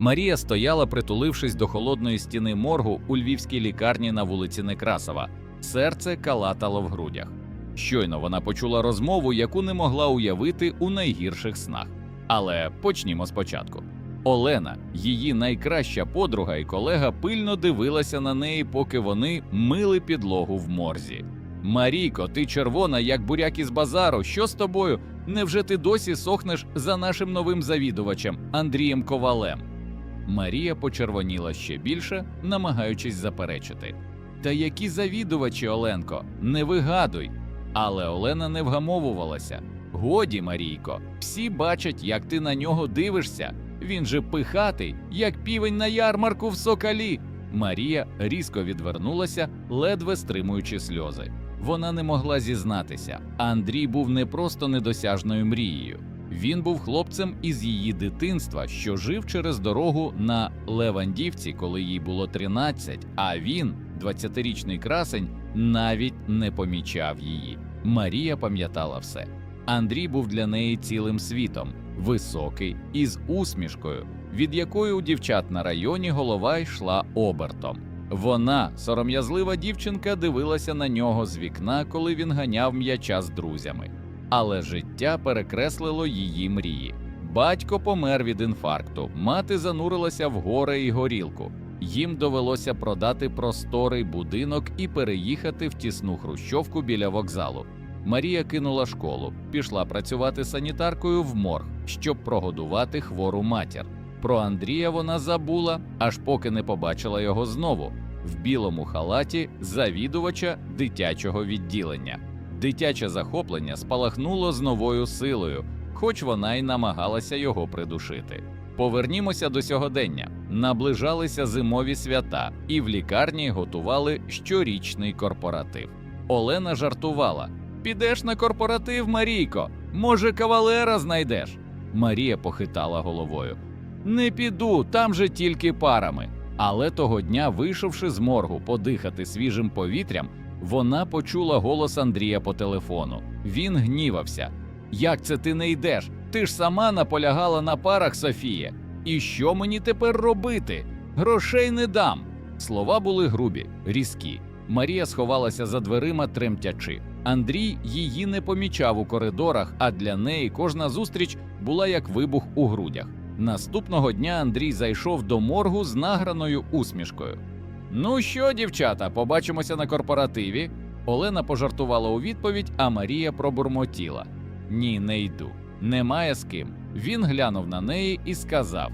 Марія стояла, притулившись до холодної стіни моргу у львівській лікарні на вулиці Некрасова. Серце калатало в грудях. Щойно вона почула розмову, яку не могла уявити у найгірших снах. Але почнімо спочатку. Олена, її найкраща подруга і колега, пильно дивилася на неї, поки вони мили підлогу в морзі. Марійко, ти червона, як буряк із базару. Що з тобою? Невже ти досі сохнеш за нашим новим завідувачем Андрієм Ковалем? Марія почервоніла ще більше, намагаючись заперечити. Та які завідувачі, Оленко, не вигадуй. Але Олена не вгамовувалася. Годі, Марійко, всі бачать, як ти на нього дивишся. Він же пихатий, як півень на ярмарку в сокалі. Марія різко відвернулася, ледве стримуючи сльози. Вона не могла зізнатися. Андрій був не просто недосяжною мрією. Він був хлопцем із її дитинства, що жив через дорогу на Левандівці, коли їй було 13, а він, 20-річний красень, навіть не помічав її. Марія пам'ятала все. Андрій був для неї цілим світом, високий, із усмішкою, від якої у дівчат на районі голова йшла обертом. Вона, сором'язлива дівчинка, дивилася на нього з вікна, коли він ганяв м'яча з друзями. Але життя перекреслило її мрії. Батько помер від інфаркту, мати занурилася в горе і горілку. Їм довелося продати просторий будинок і переїхати в тісну хрущовку біля вокзалу. Марія кинула школу, пішла працювати санітаркою в морг, щоб прогодувати хвору матір. Про Андрія вона забула, аж поки не побачила його знову в білому халаті завідувача дитячого відділення. Дитяче захоплення спалахнуло з новою силою, хоч вона й намагалася його придушити. Повернімося до сьогодення. Наближалися зимові свята, і в лікарні готували щорічний корпоратив. Олена жартувала: Підеш на корпоратив, Марійко, може, кавалера знайдеш. Марія похитала головою. Не піду, там же тільки парами. Але того дня, вийшовши з моргу подихати свіжим повітрям, вона почула голос Андрія по телефону. Він гнівався. Як це ти не йдеш? Ти ж сама наполягала на парах, Софія. І що мені тепер робити? Грошей не дам. Слова були грубі, різкі. Марія сховалася за дверима, тремтячи. Андрій її не помічав у коридорах, а для неї кожна зустріч була як вибух у грудях. Наступного дня Андрій зайшов до моргу з награною усмішкою. Ну що, дівчата, побачимося на корпоративі. Олена пожартувала у відповідь, а Марія пробурмотіла: Ні, не йду. Немає з ким. Він глянув на неї і сказав: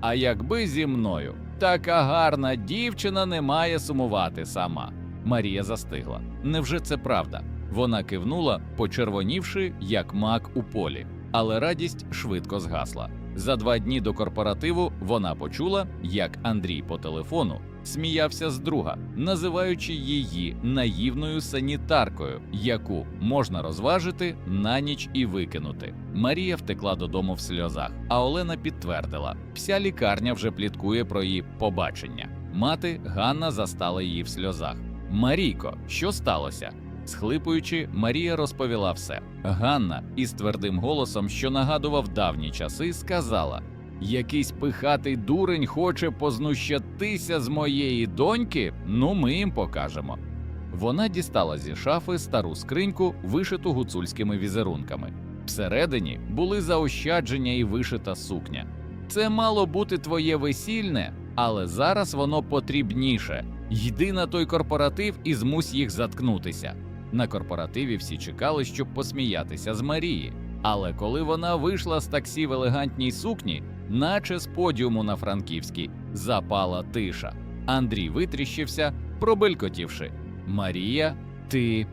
А якби зі мною така гарна дівчина не має сумувати сама. Марія застигла. Невже це правда? Вона кивнула, почервонівши, як мак у полі, але радість швидко згасла. За два дні до корпоративу вона почула, як Андрій по телефону сміявся з друга, називаючи її наївною санітаркою, яку можна розважити на ніч і викинути. Марія втекла додому в сльозах, а Олена підтвердила: вся лікарня вже пліткує про її побачення. Мати Ганна застала її в сльозах. Марійко, що сталося? Схлипуючи, Марія розповіла все. Ганна із твердим голосом, що нагадував давні часи, сказала: Якийсь пихатий дурень хоче познущатися з моєї доньки, ну ми їм покажемо. Вона дістала зі шафи стару скриньку, вишиту гуцульськими візерунками. Всередині були заощадження і вишита сукня. Це мало бути твоє весільне, але зараз воно потрібніше. Йди на той корпоратив і змусь їх заткнутися. На корпоративі всі чекали, щоб посміятися з Марії. Але коли вона вийшла з таксі в елегантній сукні, наче з подіуму на Франківській, запала тиша. Андрій витріщився, пробелькотівши. Марія, ти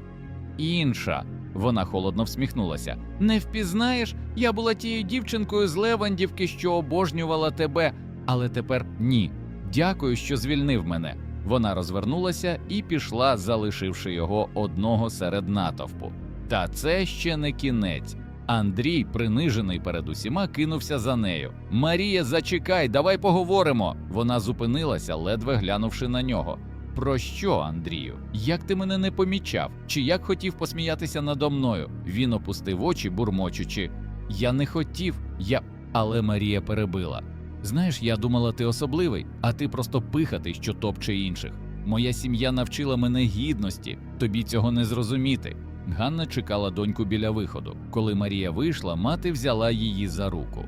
інша. Вона холодно всміхнулася. Не впізнаєш, я була тією дівчинкою з Левандівки, що обожнювала тебе, але тепер ні. Дякую, що звільнив мене. Вона розвернулася і пішла, залишивши його одного серед натовпу. Та це ще не кінець. Андрій, принижений перед усіма, кинувся за нею. Марія, зачекай, давай поговоримо. Вона зупинилася, ледве глянувши на нього. Про що, Андрію? Як ти мене не помічав? Чи як хотів посміятися надо мною? Він опустив очі, бурмочучи. Я не хотів, я. Але Марія перебила. Знаєш, я думала, ти особливий, а ти просто пихатий, що топче інших. Моя сім'я навчила мене гідності, тобі цього не зрозуміти. Ганна чекала доньку біля виходу. Коли Марія вийшла, мати взяла її за руку.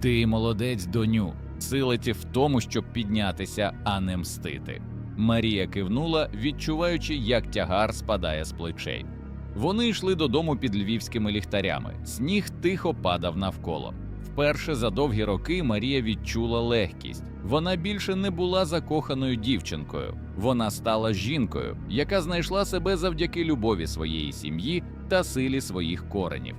Ти молодець, доню. Силиті в тому, щоб піднятися, а не мстити. Марія кивнула, відчуваючи, як тягар спадає з плечей. Вони йшли додому під львівськими ліхтарями. Сніг тихо падав навколо. Вперше за довгі роки Марія відчула легкість. Вона більше не була закоханою дівчинкою. Вона стала жінкою, яка знайшла себе завдяки любові своєї сім'ї та силі своїх коренів.